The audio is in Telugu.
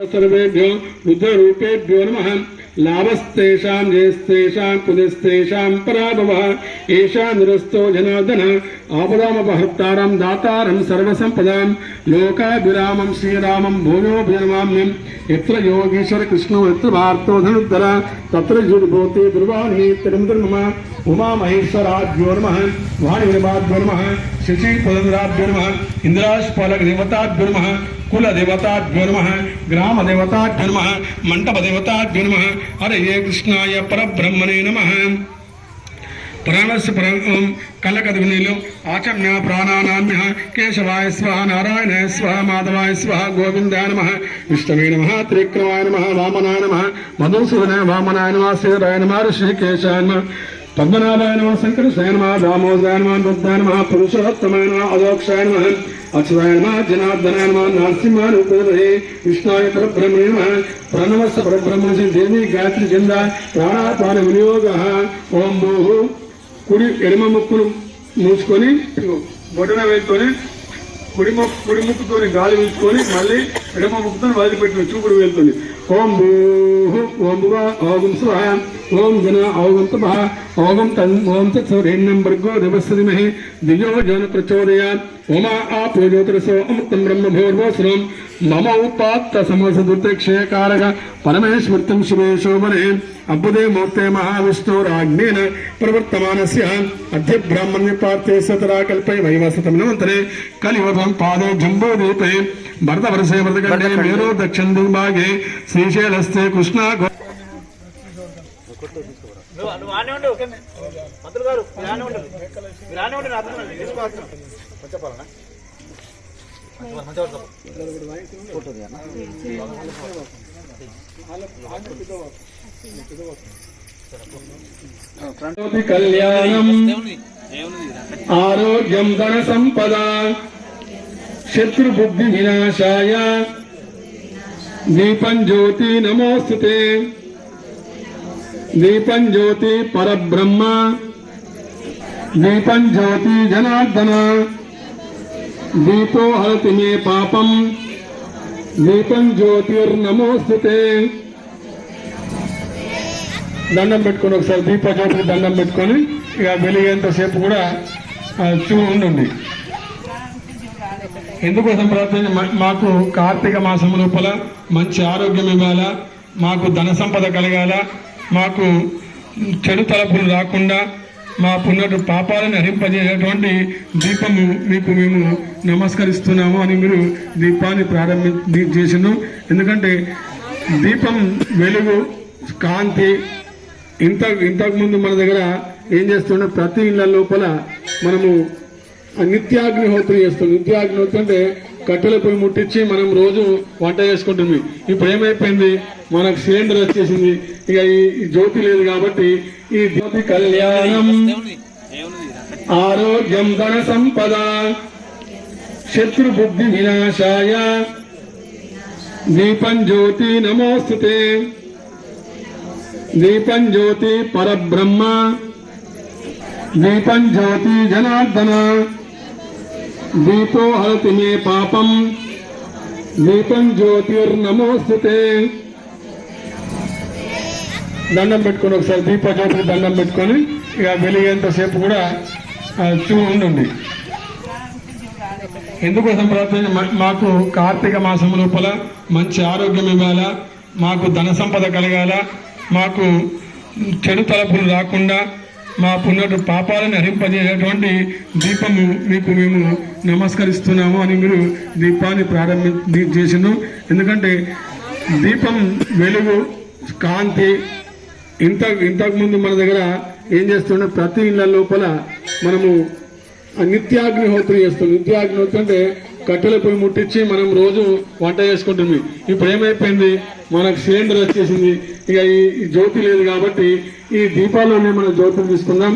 सर्वेभ्यो रुद्ररूपेभ्यो नमः लाभस्तेषां जयस्तेषां कुलस्तेषां पराभवः एषा निरस्तो जनार्दन आपदामपहर्तारं दातारं सर्वसम्पदां लोकाभिरामं श्रीरामं भूयोभिनमाम्यं यत्र योगीश्वर कृष्णो, यत्र भारतो धनुद्धर तत्र जुर्भूति दुर्वाणी तिरुमः उमामहेश्वराभ्यो नमः वाणिनिर्माभ्यो नमः శశి పదంద్రాభ్యో నమ ఇంద్రాష్పాలక దేవతాభ్యో నమ కుల దేవతాభ్యో నమ గ్రామ దేవతాభ్యో నమ మంటప దేవతాభ్యో నమ హరయే కృష్ణాయ పరబ్రహ్మణే నమ. ప్రాణస్ ప్రాణం కలకదునిలు ఆచమ్య ప్రాణానామ్య కేశవాయ స్వహ నారాయణ స్వహ మాధవాయ స్వహ గోవిందాయ నమ. విష్ణవే నమ త్రిక్రమాయ నమ వామనాయ నమ మధుసూదనాయ వామనాయ నమ శ్రీరాయ నమ ఋషికేశాయ నమ. పద్మనాభాయ నమ శంకరశాయ నమ దామోదాయ నమ బుద్ధాయ నమ పురుషోత్తమాయ నమ అదోక్షాయ నమ నమ జనార్దనాయ నమ నరసింహాయ ఉపదే విష్ణాయ పరబ్రహ్మణే నమ ప్రణవస్ස దేవి గాయత్రి చంద ప్రాణాపాన వినియోగ ఓం భూ కుడి ఎడమ ముక్కును మూసుకొని బొటన వేసుకొని కుడి ముక్కు కుడి ముక్కుతోని గాలి పీల్చుకొని మళ్ళీ ఎడమ ముక్కుతో వదిలిపెట్టిన చూపుడు వెళ్తుంది ఓం భూ ఓం భువ ఓం స్వహ ఓం జన ఓం ఓం తన్ ఓం తత్సౌరేణ్యం భర్గో దేవస్వతిమహి దియో జన ప్రచోదయాత్. ఓమా ఆపో జ్యోతిరసో అమృతం బ్రహ్మ భోర్వోసురం మమ ఉపాత్త సమసదుర్తక్షయకారక పరమేశ్వర్తం శివే శోభనే. అబ్బుదే మూర్తే మహావిష్ణురాజ్ఞేన ప్రవర్తమానస్య. అద్య బ్రాహ్మణ్య పార్థే సతరా కల్పై వైవసతం నమంతరే. కలివతం పాదే జంబోదీపే. భరత వరసే వ్రతకండే మేరో దక్షిణ నువ్వు నువ్వు ఆనే ఉండు మంత్రులు గారు మీరు ఆనే ఉండు. మీరు ఆనే ఉండు అర్థం చెప్పాలన్నా కళ్యాణం ఆరోగ్యం ధన సంపద శత్రుబుద్ధి వినాశాయ దీపం జ్యోతి నమోస్తుతే. దీపం జ్యోతి పరబ్రహ్మ. దీపం జ్యోతి జనార్దన. దీపో హరతి మే పాపం. దీపం జ్యోతిర్నమోస్తుతే దండం పెట్టుకొని ఒకసారి దీప జ్యోతికి దండం పెట్టుకొని ఇక వెలిగేంతసేపు కూడా చూ ఉండండి. ఎందుకోసం ప్రార్థన మా- మాకు కార్తీక మాసం లోపల మంచి ఆరోగ్యం ఇవ్వాలా మాకు ధన సంపద కలగాల మాకు చెడు తలపులు రాకుండా మా పున్నటు పాపాలను హరింపజేసేటువంటి దీపము మీకు మేము నమస్కరిస్తున్నాము అని మీరు దీపాన్ని ప్రారంభి చేసినాం. ఎందుకంటే దీపం వెలుగు కాంతి ఇంత ఇంతకుముందు మన దగ్గర ఏం చేస్తున్నా ప్రతి ఇళ్ళ లోపల మనము నిత్యాగ్నిహోత్రం చేస్తాం. నిత్యాగ్నిహోత్రం అంటే కట్టెల పొయ్యి ముట్టించి మనం రోజు వంట చేసుకుంటుంది. ఇప్పుడు ఏమైపోయింది? మనకు సిలిండర్ వచ్చేసింది. ఇక ఈ జ్యోతి లేదు కాబట్టి ఈ జ్యోతి కళ్యాణం. ఆరోగ్యం ధన సంపద. శత్రు బుద్ధి వినాశాయ. దీపం జ్యోతి నమోస్తుతే. దీపం జ్యోతి పరబ్రహ్మ. దీపం జ్యోతి జనార్దన. దీపో హరతి మే పాపం దీపం జ్యోతిర్నమోస్తుతే దండం పెట్టుకొని ఒకసారి దీప జ్యోతికి దండం పెట్టుకొని ఇక వెలిగేంతసేపు కూడా ఆ, చూ ఉండండి. ఎందుకోసం ప్రార్థన? మాకు కార్తీక మాసం లోపల మంచి ఆరోగ్యం ఇవ్వాలా? మాకు ధన సంపద కలగాల? మాకు చెడు తలపులు రాకుండా మా పాపాలను హరింపజేసేటువంటి దీపము మీకు మేము నమస్కరిస్తున్నాము అని మీరు దీపాన్ని ప్రారంభి చేసినాం ఎందుకంటే దీపం వెలుగు కాంతి ఇంత ఇంతకుముందు మన దగ్గర ఏం చేస్తుండే ప్రతి ఇళ్ళ లోపల మనము నిత్యాగ్నిహోత్రం చేస్తాం నిత్యాగ్నిహోత్రం అంటే కట్టెల పొయ్యి ముట్టించి మనం రోజు వంట చేసుకుంటుంది. ఇప్పుడు ఏమైపోయింది మనకు సిలిండర్ వచ్చేసింది. ఇక ఈ జ్యోతి లేదు కాబట్టి ఈ దీపాల్లోనే మనం జ్యోతిని తీసుకుందాం.